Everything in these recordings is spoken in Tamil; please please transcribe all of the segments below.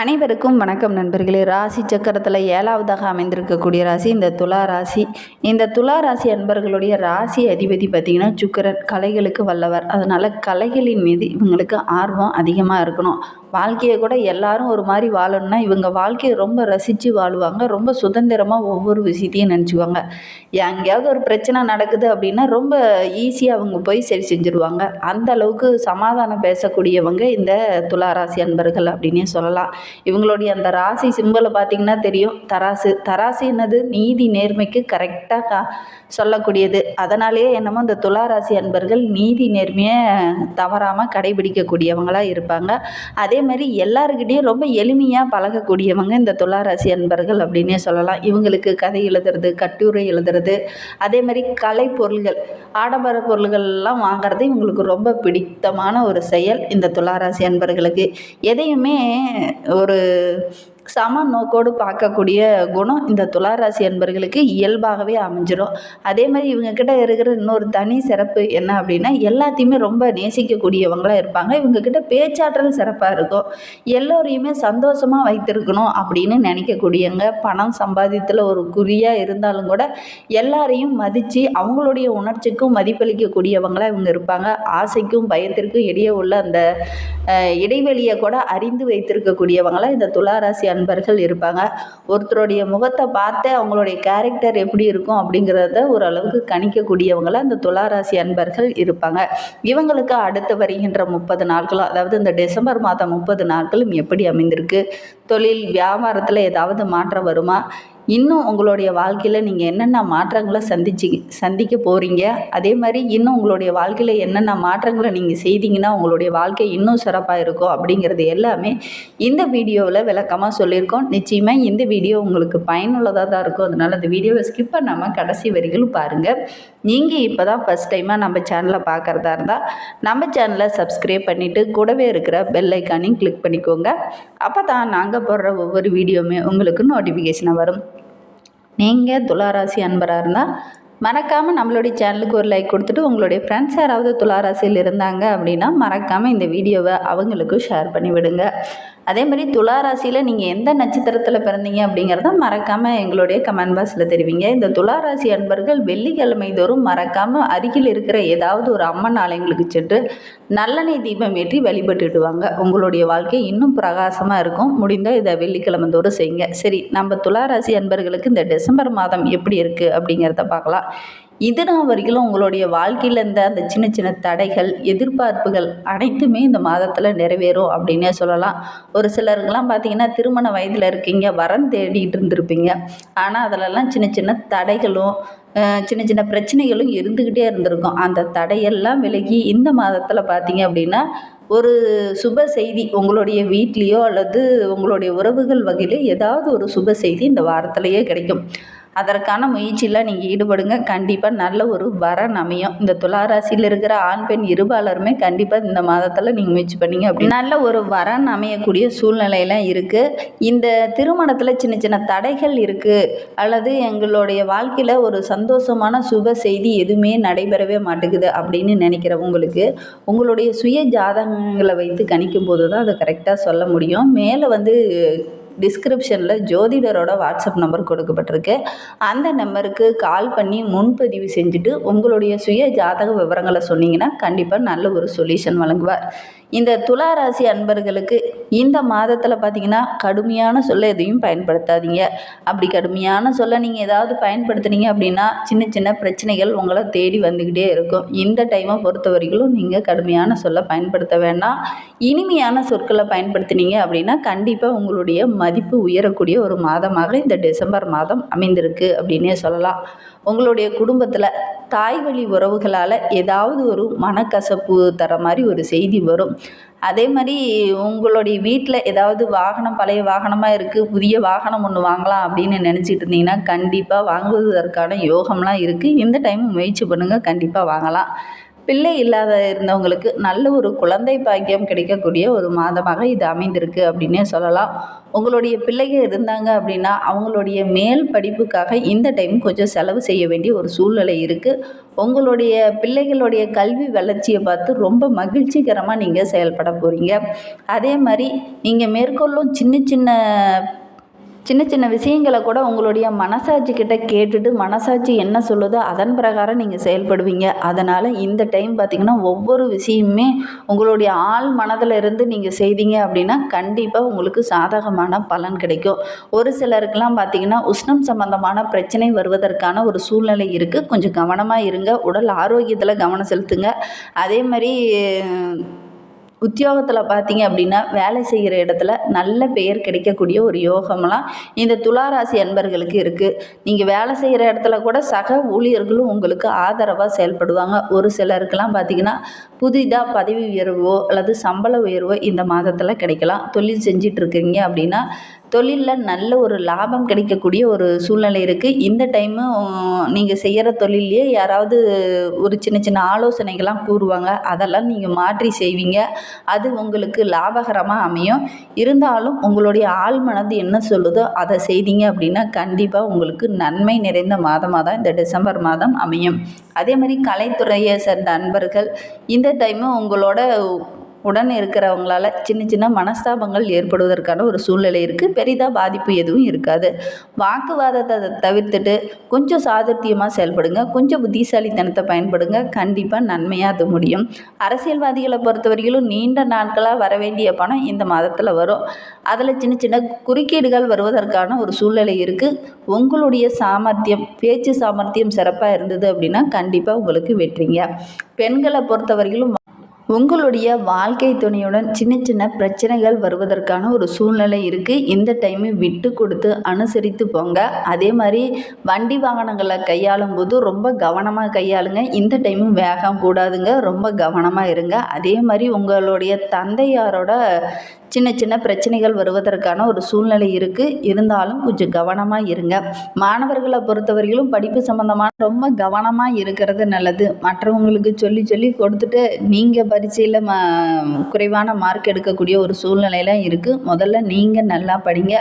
அனைவருக்கும் வணக்கம் நண்பர்களே. ராசி சக்கரத்தில் ஏழாவதாக அமைந்திருக்கக்கூடிய ராசி இந்த துலா ராசி. இந்த துலா ராசி அன்பர்களுடைய ராசி அதிபதி பார்த்திங்கன்னா சுக்கிரன் கலைகளுக்கு வல்லவர். அதனால் கலைகளின் மீது இவங்களுக்கு ஆர்வம் அதிகமாக இருக்கணும். வாழ்க்கையை கூட எல்லாரும் ஒரு மாதிரி வாழணும்னா இவங்க வாழ்க்கையை ரொம்ப ரசித்து வாழ்வாங்க. ரொம்ப சுதந்திரமாக ஒவ்வொரு விஷயத்தையும் நினச்சிக்குவாங்க. எங்கேயாவது ஒரு பிரச்சனை நடக்குது அப்படின்னா ரொம்ப ஈஸியாக அவங்க போய் சரி செஞ்சுருவாங்க. அந்த அளவுக்கு சமாதானம் பேசக்கூடியவங்க இந்த துளா ராசி அன்பர்கள் அப்படின்னே சொல்லலாம். இவங்களுடைய அந்த ராசி சிம்பலை பார்த்திங்கன்னா தெரியும். தராசு. தராசு என்னது? நீதி நேர்மைக்கு கரெக்டாக கா சொல்லக்கூடியது. அதனாலேயே என்னமோ இந்த துலா ராசி அன்பர்கள் நீதி நேர்மையை தவறாமல் கடைபிடிக்கக்கூடியவங்களாக இருப்பாங்க. அதே மாதிரி எல்லாருக்கிட்டேயும் ரொம்ப எளிமையாக பழகக்கூடியவங்க இந்த துலா ராசி அன்பர்கள் அப்படின்னே சொல்லலாம். இவங்களுக்கு கதை எழுதுறது கட்டுரை எழுதுறது அதே மாதிரி கலை பொருள்கள் ஆடம்பர பொருள்கள்லாம் வாங்குறது இவங்களுக்கு ரொம்ப பிடித்தமான ஒரு செயல் இந்த துளாராசி அன்பர்களுக்கு. எதையுமே ஒரு சம நோக்கோடு பார்க்கக்கூடிய குணம் இந்த துளாராசி அன்பர்களுக்கு இயல்பாகவே அமைஞ்சிடும் அதே மாதிரி இவங்கக்கிட்ட இருக்கிற இன்னொரு தனி சிறப்பு என்ன அப்படின்னா எல்லாத்தையுமே ரொம்ப நேசிக்கக்கூடியவங்களாக இருப்பாங்க. இவங்கக்கிட்ட பேச்சாற்றல் சிறப்பாக இருக்கும். எல்லோரையுமே சந்தோஷமாக வைத்திருக்கணும் அப்படின்னு நினைக்கக்கூடியவங்க. பணம் சம்பாதித்தில் ஒரு குறியாக இருந்தாலும் கூட எல்லாரையும் மதித்து அவங்களுடைய உணர்ச்சிக்கும் மதிப்பளிக்கக்கூடியவங்களாக இவங்க இருப்பாங்க. ஆசைக்கும் பயத்திற்கும் இடையே உள்ள அந்த இடைவெளியை கூட அறிந்து வைத்திருக்கக்கூடியவங்களாக இந்த துளாராசி அன்பர்கள் இருப்பாங்க. ஒருத்தருடைய முகத்தை பார்த்து அவங்களுடைய கேரக்டர் எப்படி இருக்கும் அப்படிங்கிறத ஓரளவுக்கு கணிக்கக்கூடியவங்களாக அந்த துளாராசி அன்பர்கள் இருப்பாங்க. இவங்களுக்கு அடுத்து வருகின்ற முப்பது நாட்களும் அதாவது இந்த டிசம்பர் மாதம் முப்பது நாட்களும் எப்படி அமைந்திருக்கு? தொழில் வியாபாரத்தில் ஏதாவது மாற்றம் வருமா? இன்னும் உங்களுடைய வாழ்க்கையில் நீங்கள் என்னென்ன மாற்றங்களை சந்திச்சு சந்திக்க போகிறீங்க அதே மாதிரி இன்னும் உங்களுடைய வாழ்க்கையில் என்னென்ன மாற்றங்களை நீங்கள் செய்தீங்கன்னா உங்களுடைய வாழ்க்கை இன்னும் சிறப்பாக இருக்கும் அப்படிங்கிறது எல்லாமே இந்த வீடியோவில் விளக்கமாக சொல்லியிருக்கோம். நிச்சயமாக இந்த வீடியோ உங்களுக்கு பயனுள்ளதாக தான் இருக்கும். அதனால் அந்த வீடியோவை ஸ்கிப் பண்ணாமல் கடைசி வரிகளும் பாருங்கள் நீங்கள் இப்போ தான் ஃபஸ்ட் டைமாக நம்ம சேனலை பார்க்குறதா இருந்தால் நம்ம சேனலை சப்ஸ்கிரைப் பண்ணிவிட்டு கூடவே இருக்கிற பெல் ஐக்கானையும் கிளிக் பண்ணிக்கோங்க. அப்போ தான் நாங்கள் போடுற ஒவ்வொரு வீடியோவுமே உங்களுக்கு நோட்டிஃபிகேஷனாக வரும். நீங்கள் துளாராசி அன்பராக இருந்தால் மறக்காமல் நம்மளுடைய சேனலுக்கு ஒரு லைக் கொடுத்துட்டு உங்களுடைய ஃப்ரெண்ட்ஸ் யாராவது துளாராசியில் இருந்தாங்க அப்படின்னா மறக்காமல் இந்த வீடியோவை அவங்களுக்கும் ஷேர் பண்ணி விடுங்க. அதே மாதிரி துளாராசியில் நீங்கள் எந்த நட்சத்திரத்தில் பிறந்தீங்க அப்படிங்கிறத மறக்காமல் எங்களுடைய கமெண்ட் பாக்ஸில் தெரிவிங்க. இந்த துளாராசி அன்பர்கள் வெள்ளிக்கிழமை தோறும் மறக்காமல் அருகில் இருக்கிற ஏதாவது ஒரு அம்மன் ஆலயங்களுக்கு சென்று நல்லெண்ணெய் தீபம் ஏற்றி வழிபட்டுடுவாங்க உங்களுடைய வாழ்க்கை இன்னும் பிரகாசமாக இருக்கும். முடிந்தால் இதை வெள்ளிக்கிழமை தோறும் செய்யுங்க. சரி நம்ம துளாராசி அன்பர்களுக்கு இந்த டிசம்பர் மாதம் எப்படி இருக்குது அப்படிங்கிறத பார்க்கலாம். இது நான் வரைக்கும் உங்களுடைய வாழ்க்கையில் இருந்த அந்த சின்ன சின்ன தடைகள் எதிர்பார்ப்புகள் அனைத்துமே இந்த மாதத்தில் நிறைவேறும் அப்படின்னே சொல்லலாம். ஒரு சிலருக்கெல்லாம் பார்த்தீங்கன்னா திருமண வயதில் இருக்கீங்க வரன் தேடிட்டு இருந்திருப்பீங்க. ஆனால் அதிலெல்லாம் சின்ன சின்ன தடைகளும் சின்ன சின்ன பிரச்சனைகளும் இருந்துக்கிட்டே இருந்திருக்கும். அந்த தடையெல்லாம் விலகி இந்த மாதத்தில் பார்த்தீங்க அப்படின்னா ஒரு சுப செய்தி உங்களுடைய வீட்லேயோ அல்லது உங்களுடைய உறவுகள் வகையிலோ ஏதாவது ஒரு சுப செய்தி இந்த வாரத்திலேயே கிடைக்கும். அதற்கான முயற்சியில் நீங்கள் ஈடுபடுங்க. கண்டிப்பாக நல்ல ஒரு வரன் அமையும் இந்த துளாராசியில் இருக்கிற ஆண் பெண் இருபாலருமே கண்டிப்பாக இந்த மாதத்தில் நீங்கள் முயற்சி பண்ணீங்க அப்படி நல்ல ஒரு வரன் அமையக்கூடிய சூழ்நிலையெல்லாம் இருக்குது இந்த திருமணத்தில் சின்ன சின்ன தடைகள் இருக்குது அல்லது எங்களுடைய வாழ்க்கையில் ஒரு சந்தோஷமான சுப செய்தி எதுவுமே நடைபெறவே மாட்டேங்குது அப்படின்னு நினைக்கிறவங்களுக்கு உங்களுடைய சுய ஜாதகங்களை வைத்து கணிக்கும் போது தான் அதை கரெக்டாக சொல்ல முடியும். மேலே வந்து டிஸ்கிரிப்ஷனில் ஜோதிடரோட வாட்ஸ்அப் நம்பர் கொடுக்கப்பட்டிருக்கு. அந்த நம்பருக்கு கால் பண்ணி முன்பதிவு செஞ்சுட்டு உங்களுடைய சுய ஜாதக விவரங்களை சொன்னீங்கன்னா கண்டிப்பாக நல்ல ஒரு சொல்யூஷன் வழங்குவார். இந்த துளாராசி அன்பர்களுக்கு இந்த மாதத்தில் பார்த்திங்கன்னா கடுமையான சொல்ல எதையும் பயன்படுத்தாதீங்க. அப்படி கடுமையான சொல்ல நீங்கள் ஏதாவது பயன்படுத்துனீங்க அப்படின்னா சின்ன சின்ன பிரச்சனைகள் உங்களை தேடி வந்துக்கிட்டே இருக்கும். இந்த டைமை பொறுத்த வரைக்கும் நீங்கள் கடுமையான சொல்ல பயன்படுத்த வேண்டாம். இனிமையான சொற்களை பயன்படுத்தினீங்க அப்படின்னா கண்டிப்பாக உங்களுடைய மதிப்பு உயரக்கூடிய ஒரு மாதமாக இந்த டிசம்பர் மாதம் அமைந்திருக்கு அப்படின்னே சொல்லலாம். உங்களுடைய குடும்பத்தில் தாய் வழி உறவுகளால் ஏதாவது ஒரு மனக்கசப்பு தர மாதிரி ஒரு செய்தி வரும். அதே மாதிரி உங்களுடைய வீட்டில் ஏதாவது வாகனம் பழைய வாகனமாக இருக்குது புதிய வாகனம் ஒன்று வாங்கலாம் அப்படின்னு நினச்சிட்டு இருந்தீங்கன்னா கண்டிப்பாக வாங்குவதற்கான யோகம்லாம் இருக்குது இந்த டைம் முயற்சி பண்ணுங்கள் கண்டிப்பாக வாங்கலாம். பிள்ளை இல்லாத இருந்தவங்களுக்கு நல்ல ஒரு குழந்தை பாக்கியம் கிடைக்கக்கூடிய ஒரு மாதமாக இது அமைந்திருக்கு அப்படின்னே சொல்லலாம். உங்களுடைய பிள்ளைகள் இருந்தாங்க அப்படின்னா அவங்களுடைய மேல் படிப்புக்காக இந்த டைம் கொஞ்சம் செலவு செய்ய வேண்டிய ஒரு சூழ்நிலை இருக்குது உங்களுடைய பிள்ளைகளுடைய கல்வி வளர்ச்சியை பார்த்து ரொம்ப மகிழ்ச்சிகரமாக நீங்கள் செயல்பட போகிறீங்க அதே மாதிரி நீங்கள் மேற்கொள்ளும் சின்ன சின்ன சின்ன சின்ன விஷயங்களை கூட உங்களுடைய மனசாட்சி கிட்ட கேட்டுட்டு மனசாட்சி என்ன சொல்லுதோ அதன் பிரகாரம் நீங்கள் செயல்படுவீங்க. அதனால் இந்த டைம் பார்த்திங்கன்னா ஒவ்வொரு விஷயமுமே உங்களுடைய ஆள் மனதில் இருந்து நீங்கள் செய்தீங்க அப்படின்னா கண்டிப்பாக உங்களுக்கு சாதகமான பலன் கிடைக்கும். ஒரு சிலருக்கெல்லாம் பார்த்திங்கன்னா உஷ்ணம் சம்மந்தமான பிரச்சனை வருவதற்கான ஒரு சூழ்நிலை இருக்குது கொஞ்சம் கவனமாக இருங்க. உடல் ஆரோக்கியத்தில் கவனம் செலுத்துங்க. அதே மாதிரி உத்தியோகத்தில் பார்த்தீங்க அப்படின்னா வேலை செய்கிற இடத்துல நல்ல பெயர் கிடைக்கக்கூடிய ஒரு யோகம்லாம் இந்த துளாராசி அன்பர்களுக்கு இருக்குது நீங்கள் வேலை செய்கிற இடத்துல கூட சக ஊழியர்களும் உங்களுக்கு ஆதரவாக செயல்படுவாங்க. ஒரு சிலருக்கெல்லாம் பார்த்தீங்கன்னா புதிதாக பதவி உயர்வோ அல்லது சம்பள உயர்வோ இந்த மாதத்தில் கிடைக்கலாம். தொழில் செஞ்சிட்ருக்கீங்க அப்படின்னா தொழிலில் நல்ல ஒரு லாபம் கிடைக்கக்கூடிய ஒரு சூழ்நிலை இருக்குது இந்த டைமு நீங்கள் செய்கிற தொழில்லையே யாராவது ஒரு சின்ன சின்ன ஆலோசனைகள்லாம் கூறுவாங்க. அதெல்லாம் நீங்கள் மாற்றி செய்வீங்க. அது உங்களுக்கு லாபகரமாக அமையும். இருந்தாலும் உங்களுடைய ஆள் மனது என்ன சொல்லுதோ அதை செய்தீங்க அப்படின்னா கண்டிப்பாக உங்களுக்கு நன்மை நிறைந்த மாதமாக தான் இந்த டிசம்பர் மாதம் அமையும். அதே மாதிரி கலைத்துறையை சேர்ந்த அன்பர்கள் இந்த டைமு உங்களோட உடன் இருக்கிறவங்களால சின்ன சின்ன மனஸ்தாபங்கள் ஏற்படுவதற்கான ஒரு சூழ்நிலை இருக்குது பெரிதாக பாதிப்பு எதுவும் இருக்காது. வாக்குவாதத்தை தவிர்த்துட்டு கொஞ்சம் சாதுர்த்தியமாக செயல்படுங்க. கொஞ்சம் புத்திசாலித்தனத்தை பயன்படுங்க. கண்டிப்பாக நன்மையாக அது முடியும். அரசியல்வாதிகளை பொறுத்தவரையிலும் நீண்ட நாட்களாக வர வேண்டிய பணம் இந்த மாதத்தில் வரும். அதில் சின்ன சின்ன குறுக்கீடுகள் வருவதற்கான ஒரு சூழ்நிலை இருக்குது உங்களுடைய சாமர்த்தியம் பேச்சு சாமர்த்தியம் சிறப்பாக இருந்தது அப்படின்னா கண்டிப்பாக உங்களுக்கு வெற்றிங்க. பெண்களை பொறுத்தவரையிலும் உங்களுடைய வாழ்க்கை துணையுடன் சின்ன சின்ன பிரச்சனைகள் வருவதற்கான ஒரு சூழ்நிலை இருக்குது இந்த டைமு விட்டு கொடுத்து அனுசரித்து போங்க. அதே மாதிரி வண்டி வாகனங்களை கையாளும் போது ரொம்ப கவனமாக கையாளுங்க. இந்த டைமு வேகம் கூடாதுங்க. ரொம்ப கவனமாக இருங்க. அதே மாதிரி உங்களுடைய தந்தையாரோட சின்ன சின்ன பிரச்சனைகள் வருவதற்கான ஒரு சூழ்நிலை இருக்குது இருந்தாலும் கொஞ்சம் கவனமாக இருங்க. மாணவர்களை பொறுத்தவரையிலும் படிப்பு சம்மந்தமான ரொம்ப கவனமாக இருக்கிறது நல்லது. மற்றவங்களுக்கு சொல்லி சொல்லி கொடுத்துட்டு நீங்கள் பரீட்சையில் ம குறைவான மார்க் எடுக்கக்கூடிய ஒரு சூழ்நிலையெல்லாம் இருக்குது முதல்ல நீங்கள் நல்லா படிங்க.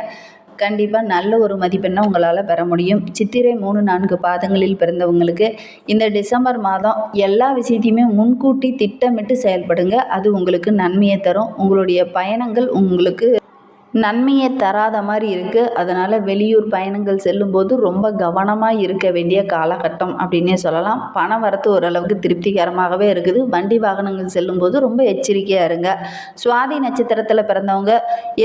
கண்டிப்பாக நல்ல ஒரு மதிப்பெண்ணை உங்களால் பெற முடியும். சித்திரை மூணு நான்கு பாதங்களில் பிறந்தவங்களுக்கு இந்த டிசம்பர் மாதம் எல்லா விஷயத்தையுமே முன்கூட்டி திட்டமிட்டு செயல்படுங்க. அது உங்களுக்கு நன்மையை தரும். உங்களுடைய பயணங்கள் உங்களுக்கு நன்மையை தராத மாதிரி இருக்குது அதனால் வெளியூர் பயணங்கள் செல்லும்போது ரொம்ப கவனமாக இருக்க வேண்டிய காலகட்டம் அப்படின்னே சொல்லலாம். பணம் வரத்து ஓரளவுக்கு திருப்திகரமாகவே இருக்குது. வண்டி வாகனங்கள் செல்லும்போது ரொம்ப எச்சரிக்கையாக இருங்க. சுவாதி நட்சத்திரத்தில் பிறந்தவங்க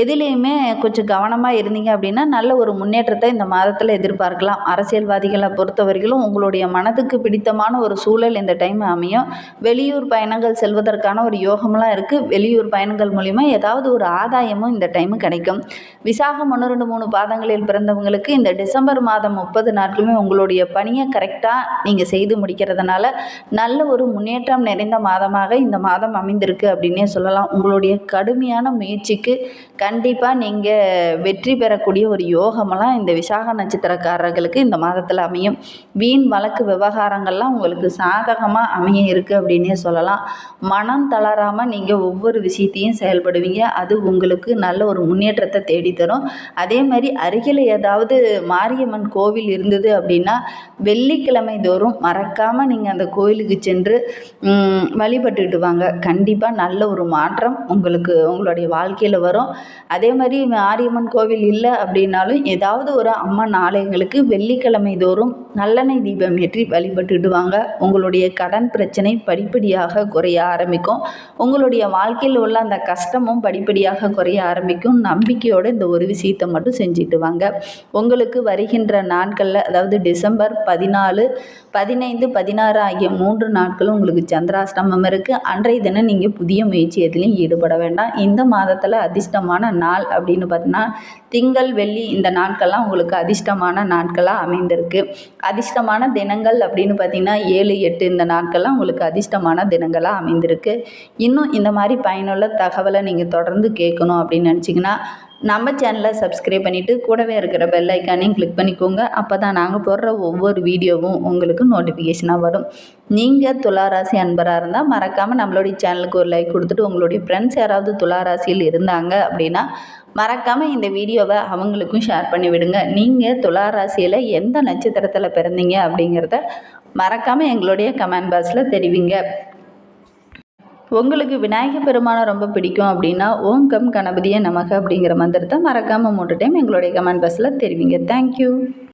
எதுலேயுமே கொஞ்சம் கவனமாக இருந்தீங்க அப்படின்னா நல்ல ஒரு முன்னேற்றத்தை இந்த மாதத்தில் எதிர்பார்க்கலாம். அரசியல்வாதிகளை பொறுத்தவரையிலும் உங்களுடைய மனதுக்கு பிடித்தமான ஒரு சூழல் இந்த டைம் அமையும். வெளியூர் பயணங்கள் செல்வதற்கான ஒரு யோகம்லாம் இருக்குது வெளியூர் பயணங்கள் மூலிமா ஏதாவது ஒரு ஆதாயமும் இந்த டைமு கிடைக்கும். கிடைக்கும் விசாகம் ஒன்று ரெண்டு மூணு பாதங்களில் பிறந்தவங்களுக்கு இந்த டிசம்பர் மாதம் முப்பது நாட்களுமே உங்களுடைய பணியை கரெக்டாக நீங்கள் செய்து முடிக்கிறதுனால நல்ல ஒரு முன்னேற்றம் நிறைந்த மாதமாக இந்த மாதம் அமைந்திருக்கு அப்படின்னே சொல்லலாம். உங்களுடைய கடுமையான முயற்சிக்கு கண்டிப்பாக நீங்கள் வெற்றி பெறக்கூடிய ஒரு யோகமெல்லாம் இந்த விசாக நட்சத்திரக்காரர்களுக்கு இந்த மாதத்தில் அமையும். வீண் வழக்கு விவகாரங்கள்லாம் உங்களுக்கு சாதகமாக அமைய இருக்குது அப்படின்னே சொல்லலாம். மனம் தளராமல் நீங்கள் ஒவ்வொரு விஷயத்தையும் செயல்படுவீங்க. அது உங்களுக்கு நல்ல ஒரு முன்னேற்றம் முன்னேற்றத்தை தேடித்தரும். அதே மாதிரி அருகில் ஏதாவது மாரியம்மன் கோவில் இருந்தது அப்படின்னா வெள்ளிக்கிழமை தோறும் மறக்காமல் நீங்கள் அந்த கோவிலுக்கு சென்று வழிபட்டுட்டு வாங்க. கண்டிப்பாக நல்ல ஒரு மாற்றம் உங்களுக்கு உங்களுடைய வாழ்க்கையில் வரும். அதே மாதிரி மாரியம்மன் கோவில் இல்லை அப்படின்னாலும் ஏதாவது ஒரு அம்மன் ஆலயங்களுக்கு வெள்ளிக்கிழமை தோறும் நல்லெண்ணெய் தீபம் ஏற்றி வழிபட்டுட்டு வாங்க. உங்களுடைய கடன் பிரச்சனை படிப்படியாக குறைய ஆரம்பிக்கும். உங்களுடைய வாழ்க்கையில் உள்ள அந்த கஷ்டமும் படிப்படியாக குறைய ஆரம்பிக்கும். நம்பிக்கையோடு இந்த ஒரு விஷயத்தை மட்டும் செஞ்சுட்டு வாங்க. உங்களுக்கு வருகின்ற நாட்களில் அதாவது டிசம்பர் பதினாலு பதினைந்து பதினாறு ஆகிய மூன்று நாட்களும் உங்களுக்கு சந்திராஷ்டமம் இருக்குது அன்றைய தினம் நீங்கள் புதிய முயற்சி எதுலையும் ஈடுபட வேண்டாம். இந்த மாதத்தில் அதிர்ஷ்டமான நாள் அப்படின்னு பார்த்தீங்கன்னா திங்கள் வெள்ளி இந்த நாட்கள்லாம் உங்களுக்கு அதிர்ஷ்டமான நாட்களாக அமைந்திருக்கு. அதிர்ஷ்டமான தினங்கள் அப்படின்னு பார்த்தீங்கன்னா ஏழு எட்டு இந்த நாட்கள்லாம் உங்களுக்கு அதிர்ஷ்டமான தினங்களாக அமைந்திருக்கு. இன்னும் இந்த மாதிரி பயனுள்ள தகவலை நீங்கள் தொடர்ந்து கேட்கணும் அப்படின்னு நினச்சிங்கன்னா நம்ம சேனலை சப்ஸ்கிரைப் பண்ணிவிட்டு கூடவே இருக்கிற பெல் ஐக்கானையும் கிளிக் பண்ணிக்கோங்க. அப்போ தான் நாங்கள் போடுற ஒவ்வொரு வீடியோவும் உங்களுக்கு நோட்டிஃபிகேஷனாக வரும். நீங்கள் துளாராசி அன்பராக இருந்தால் மறக்காமல் நம்மளுடைய சேனலுக்கு ஒரு லைக் கொடுத்துட்டு உங்களுடைய ஃப்ரெண்ட்ஸ் யாராவது துளாராசியில் இருந்தாங்க அப்படின்னா மறக்காமல் இந்த வீடியோவை அவங்களுக்கும் ஷேர் பண்ணி விடுங்க. நீங்கள் துளாராசியில் எந்த நட்சத்திரத்தில் பிறந்தீங்க அப்படிங்கிறத மறக்காமல் எங்களுடைய கமெண்ட் பாக்ஸில் தெரிவிங்க. உங்களுக்கு விநாயகர் பெருமானை ரொம்ப பிடிக்கும் அப்படின்னா ஓம் கம் கணபதியே நமக அப்படிங்கிற மந்திரத்தை மறக்காமல் மூன்று டைம் எங்களுடைய கமெண்ட் பாக்ஸில் தெரிவிங்க. தேங்க்யூ